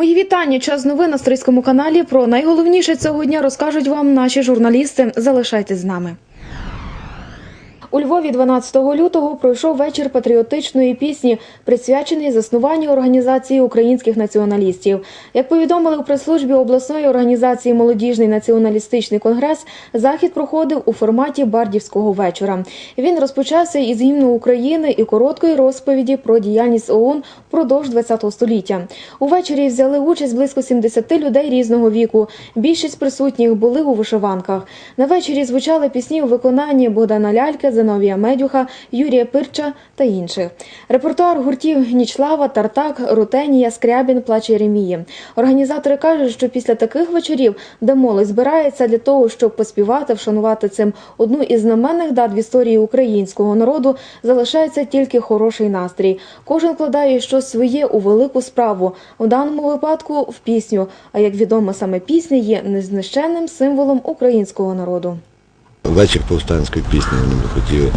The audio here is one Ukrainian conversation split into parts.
Мої вітання. Час новин на Стрийському каналі. Про найголовніше цього дня розкажуть вам наші журналісти. Залишайтесь з нами. У Львові 12 лютого пройшов вечір патріотичної пісні, присвячений заснуванню організації українських націоналістів. Як повідомили у прес-службі обласної організації Молодіжний націоналістичний конгрес, захід проходив у форматі бардівського вечора. Він розпочався із гімну України і короткої розповіді про діяльність ОУН впродовж ХХ століття. Увечері взяли участь близько 70 людей різного віку. Більшість присутніх були у вишиванках. На вечорі звучали пісні у виконанні Богдана Лялька, Зиновія Медюха, Юрія Пирча та інших. Репертуар гуртів Нічлава, Тартак, Рутенія, Скрябін, Плач Єремії. Організатори кажуть, що після таких вечорів, де молодь збирається для того, щоб поспівати, вшанувати цим одну із знаменних дат в історії українського народу, залишається тільки хороший настрій. Кожен вкладає щось своє у велику справу, у даному випадку в пісню. А як відомо, саме пісня є незнищенним символом українського народу. Вечір повстанської пісні вони б хотіли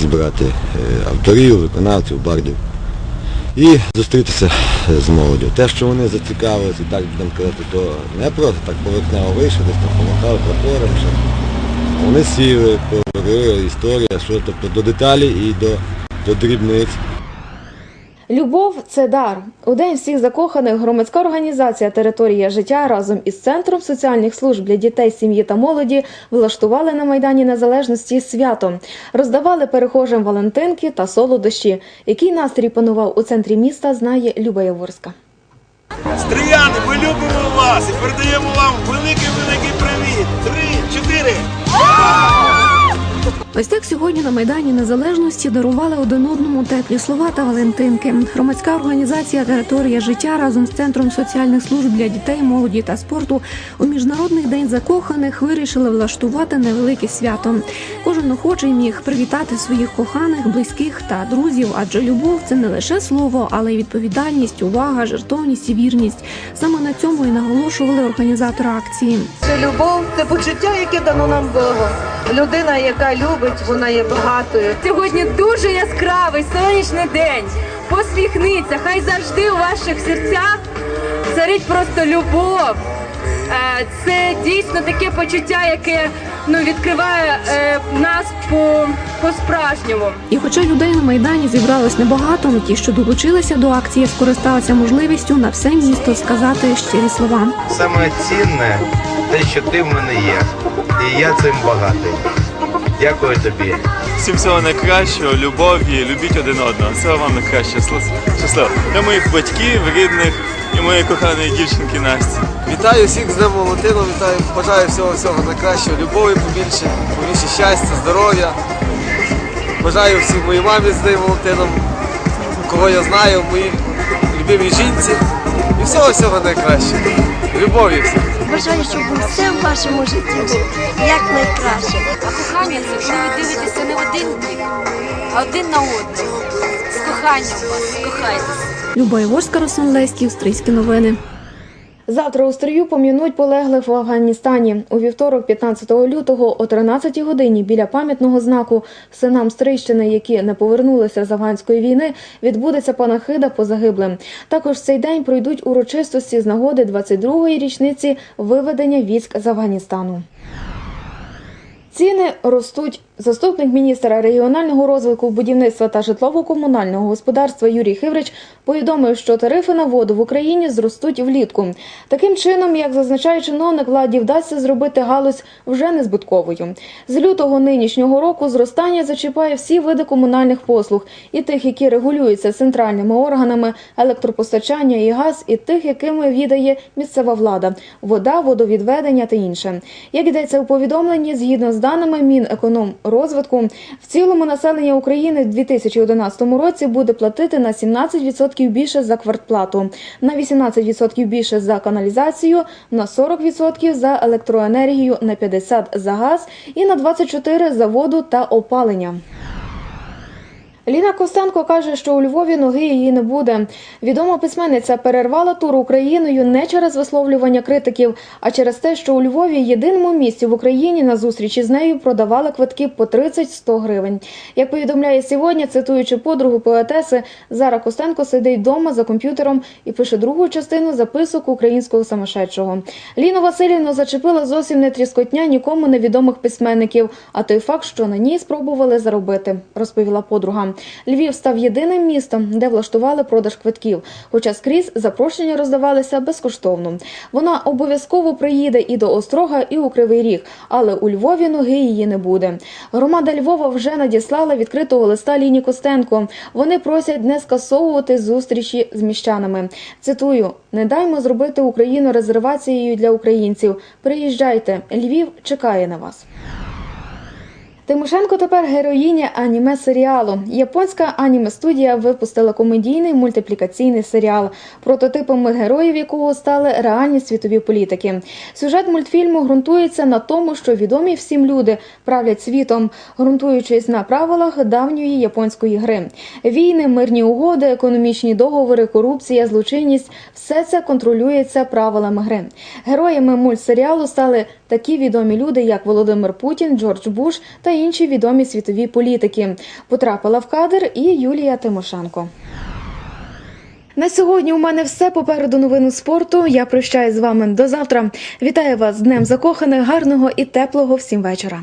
зібрати е, авторів, виконавців, бардів і зустрітися е, з молоддю. Те, що вони зацікавилися, і так будемо казати, то не просто так поверхнево вийшли, десь там помахали прапором. Вони сіли, поговорили, історія, що тобто до деталі і до, до дрібниць. Любов це дар. У день всіх закоханих громадська організація Територія життя разом із центром соціальних служб для дітей, сім'ї та молоді влаштували на майдані Незалежності свято. Роздавали перехожим Валентинки та солодощі. Який настрій панував у центрі міста, знає Люба Яворська. Стріяни, ми любимо вас і передаємо вам великий-великий привіт. Три, чотири. Ось так сьогодні на Майдані Незалежності дарували один одному теплі слова та Валентинки. Громадська організація Територія життя разом з центром соціальних служб для дітей, молоді та спорту у міжнародний день закоханих вирішили влаштувати невелике свято. Кожен охочий міг привітати своїх коханих, близьких та друзів, адже любов це не лише слово, але й відповідальність, увага, жертовність і вірність. Саме на цьому і наголошували організатори акції. Це любов, це почуття, яке дано нам Богом. Людина, яка любить, вона є багатою. Сьогодні дуже яскравий сонячний день. Посміхниться, хай завжди у ваших серцях царить просто любов. Е, Це дійсно таке почуття, яке ну відкриває е, нас по, по-справжньому. І хоча людей на майдані зібралось небагато, ті, що долучилися до акції, скористалися можливістю на все місто сказати щирі слова. Саме цінне те, що ти в мене є. І я цим багатий. Дякую тобі. Всім всього найкращого, любові, любіть один одного. Всього вам найкраще. Щасливо. Для моїх батьків, рідних і моєї коханої дівчинки Насті. Вітаю всіх з Днем Валентину, вітаю, бажаю всього всього найкращого, любові побільше, побільше щастя, здоров'я. Бажаю всім моїй мамі з Днем Валентином, кого я знаю, моїй любимій жінці. І всього всього найкращого. Любові всім. Бажаю, щоб все в вашому житті було як найкраще. А кохання це коли ви дивитеся не один бік, а один на одного. З коханням вас, кохайтеся. Люба Іворська, Руслан Леськів, Стрийські новини. Завтра у стрію пом'януть полеглих в Афганістані. У вівторок, 15 лютого, о 13 годині біля пам'ятного знаку синам Стрийщини, які не повернулися з афганської війни, відбудеться панахида по загиблим. Також в цей день пройдуть урочистості з нагоди 22-ї річниці виведення військ з Афганістану. Ціни ростуть. Заступник міністра регіонального розвитку, будівництва та житлово-комунального господарства Юрій Хиврич повідомив, що тарифи на воду в Україні зростуть влітку. Таким чином, як зазначає чиновник, владі вдасться зробити галузь вже незбутковою. З лютого нинішнього року зростання зачіпає всі види комунальних послуг, і тих, які регулюються центральними органами електропостачання і газ, і тих, якими віддає місцева влада вода, водовідведення та інше. Як йдеться у повідомленні, згідно з даними Мінекономрозвитку, в цілому населення України в 2011 році буде платити на 17% більше за квартплату, на 18% більше за каналізацію, на 40% за електроенергію, на 50% за газ і на 24% за воду та опалення. Ліна Костенко каже, що у Львові ноги її не буде. Відома письменниця перервала тур Україною не через висловлювання критиків, а через те, що у Львові єдиному місці в Україні на зустрічі з нею продавали квитки по 30-100 гривень. Як повідомляє сьогодні, цитуючи подругу поетеси, Зара Костенко сидить вдома за комп'ютером і пише другу частину записок українського самошедшого. Ліну Васильівну зачепила зовсім не тріскотня нікому невідомих письменників, а той факт, що на ній спробували заробити, розповіла подруга. Львів став єдиним містом, де влаштували продаж квитків, хоча скрізь запрошення роздавалися безкоштовно. Вона обов'язково приїде і до Острога, і у Кривий Ріг, але у Львові ноги її не буде. Громада Львова вже надіслала відкритого листа Ліні Костенко. Вони просять не скасовувати зустрічі з міщанами. Цитую: не даймо зробити Україну резервацією для українців. Приїжджайте, Львів чекає на вас. Тимошенко тепер героїня аніме серіалу. Японська аніме студія випустила комедійний мультиплікаційний серіал, прототипами героїв якого стали реальні світові політики. Сюжет мультфільму ґрунтується на тому, що відомі всім люди правлять світом, ґрунтуючись на правилах давньої японської гри. Війни, мирні угоди, економічні договори, корупція, злочинність все це контролюється правилами гри. Героями мультсеріалу стали такі відомі люди, як Володимир Путін, Джордж Буш та інші відомі світові політики. Потрапила в кадр і Юлія Тимошенко. На сьогодні у мене все попереду новину спорту. Я прощаюсь з вами до завтра. Вітаю вас з Днем закоханих, гарного і теплого всім вечора.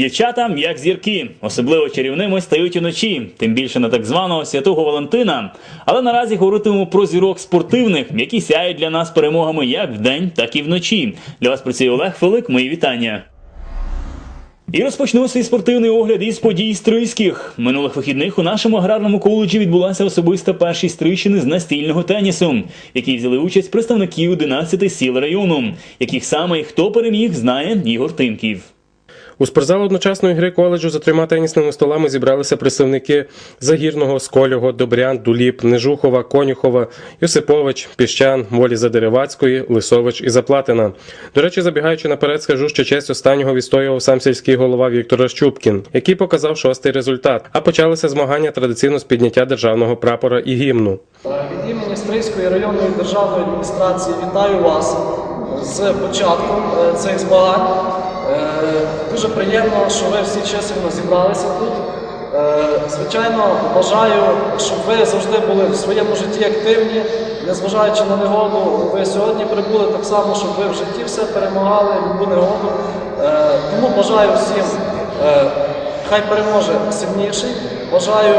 Дівчата, як зірки, особливо чарівними стають уночі, тим більше на так званого святого Валентина. Але наразі говоритимемо про зірок спортивних, які сяють для нас перемогами як вдень, так і вночі. Для вас працює Олег Фелик. Мої вітання. І розпочну свій спортивний огляд із подій стрийських. Минулих вихідних у нашому аграрному коледжі відбулася особиста першість стрийщини з настільного тенісу, в взяли участь представники 11 сіл району, яких саме і хто переміг, знає Ігор Тимків. У спортзал одночасної гри коледжу за трьома тенісними столами зібралися представники Загірного, Сколього, Добрян, Дуліп, Нежухова, Конюхова, Йосипович, Піщан, Волі Задеревацької, Лисович і Заплатина. До речі, забігаючи наперед, скажу, що честь останнього відстоював сам сільський голова Віктор Щупкін, який показав шостий результат. А почалися змагання традиційно з підняття державного прапора і гімну. Від імені Стрийської районної державної адміністрації вітаю вас з початком е, цих змагань. Е, Дуже приємно, що ви всі чисельно зібралися тут. Е, Звичайно, бажаю, щоб ви завжди були в своєму житті активні, незважаючи на негоду. Ви сьогодні прибули так само, щоб ви в житті все перемагали, любу негоду. Е, Тому бажаю всім, хай переможе сильніший. Бажаю,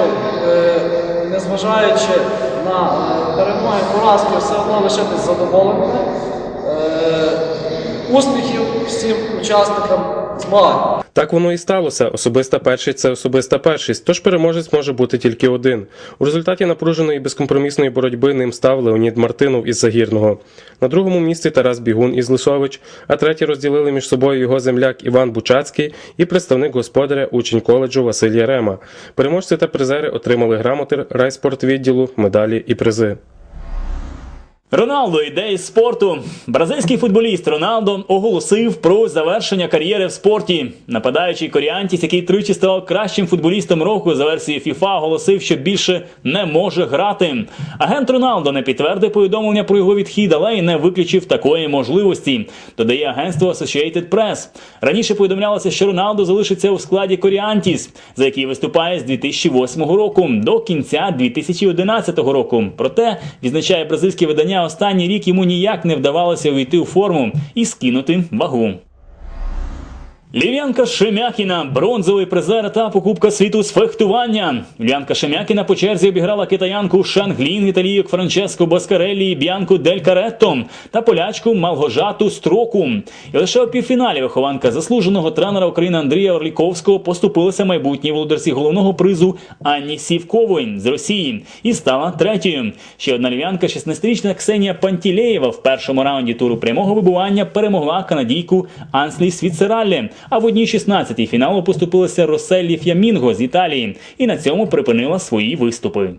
незважаючи на перемоги, поразки, все одно лишитись задоволеними. Успіхів всім учасникам змагань. Так воно і сталося. Особиста першість це особиста першість, тож переможець може бути тільки один. У результаті напруженої безкомпромісної боротьби ним став Леонід Мартинов із Загірного. На другому місці Тарас Бігун із Лисович, а третій розділили між собою його земляк Іван Бучацький і представник господаря учень коледжу Василь Ярема. Переможці та призери отримали грамоти райспортвідділу, медалі і призи. Роналдо йде із спорту. Бразильський футболіст Роналдо оголосив про завершення кар'єри в спорті. Нападаючий Коріантіс, який тричі став кращим футболістом року за версією FIFA, оголосив, що більше не може грати. Агент Роналдо не підтвердив повідомлення про його відхід, але й не виключив такої можливості. Додає агентство Associated Press. Раніше повідомлялося, що Роналдо залишиться у складі Коріантіс, за який виступає з 2008 року до кінця 2011 року. Проте відзначає бразильське видання. Останній рік йому ніяк не вдавалося увійти у форму і скинути вагу. Лів'янка Шемякіна, бронзовий призер етапу Кубка світу з фехтування. Лів'янка Шемякіна по черзі обіграла китаянку Шанглін, італійок Франческо Баскареллі і Б'янку Дель Каретто та полячку Малгожату Строку. І лише у півфіналі вихованка заслуженого тренера України Андрія Орліковського поступилася майбутній володарці головного призу Анні Сівкової з Росії і стала третьою. Ще одна лів'янка, 16-річна Ксенія Пантілеєва в першому раунді туру прямого вибування перемогла канадійку Анслі Свіцераллі. А в одній 16-й фіналу поступилася Роселлі Ф'ямінго з Італії і на цьому припинила свої виступи.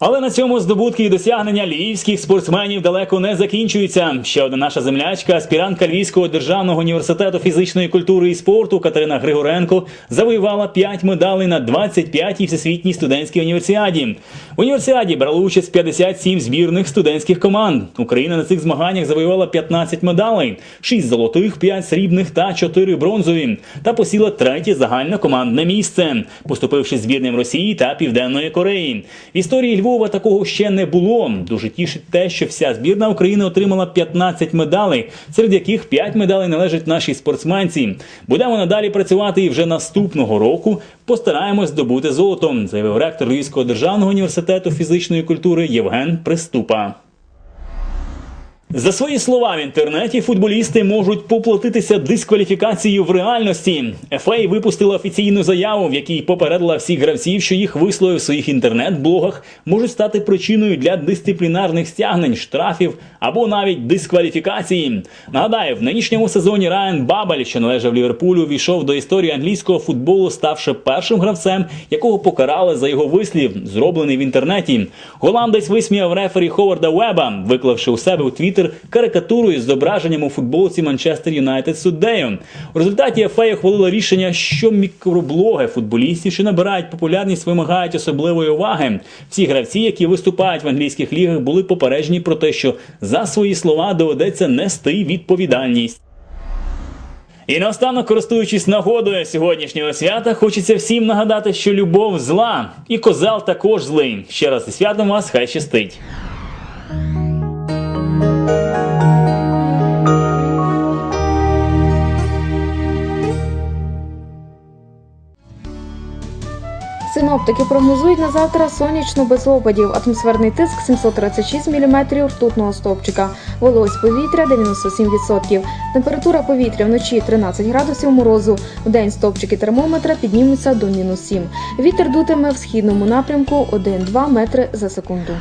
Але на цьому здобутки і досягнення львівських спортсменів далеко не закінчуються. Ще одна наша землячка, аспірантка Львівського державного університету фізичної культури і спорту Катерина Григоренко завоювала 5 медалей на 25-й всесвітній студентській універсіаді. В універсіаді брали участь 57 збірних студентських команд. Україна на цих змаганнях завоювала 15 медалей: 6 золотих, 5 срібних та 4 бронзові. Та посіла третє загальнокомандне місце, поступивши збірним Росії та Південної Кореї. В історії Львова такого ще не було. Дуже тішить те, що вся збірна України отримала 15 медалей, серед яких 5 медалей належать нашій спортсменці. Будемо надалі працювати і вже наступного року постараємось здобути золото, заявив ректор Львівського державного університету фізичної культури Євген Приступа. За свої слова в інтернеті футболісти можуть поплатитися дискваліфікацією в реальності. ФА випустила офіційну заяву, в якій попередила всіх гравців, що їх вислови в своїх інтернет-блогах можуть стати причиною для дисциплінарних стягнень, штрафів або навіть дискваліфікації. Нагадаю, в нинішньому сезоні Райан Бабель, що належав Ліверпулю, війшов до історії англійського футболу, ставши першим гравцем, якого покарали за його вислів, зроблений в інтернеті. Голландець висміяв рефері Ховарда Веба, виклавши у себе у Твіттер карикатуру із зображенням у футболці Манчестер Юнайтед суддею. У результаті ФА ухвалила рішення, що мікроблоги футболістів, що набирають популярність, вимагають особливої уваги. Всі гравці, які виступають в англійських лігах, були попереджені про те, що за свої слова доведеться нести відповідальність. І наостанок, користуючись нагодою сьогоднішнього свята, хочеться всім нагадати, що любов зла, і козел також злий. Ще раз зі святом вас, хай щастить. Синоптики прогнозують на завтра сонячно без опадів. Атмосферний тиск 736 мм ртутного стовпчика. Вологість повітря 97%. Температура повітря вночі 13 градусів морозу. В день стовпчики термометра піднімуться до мінус 7. Вітер дутиме в східному напрямку 1-2 метри за секунду.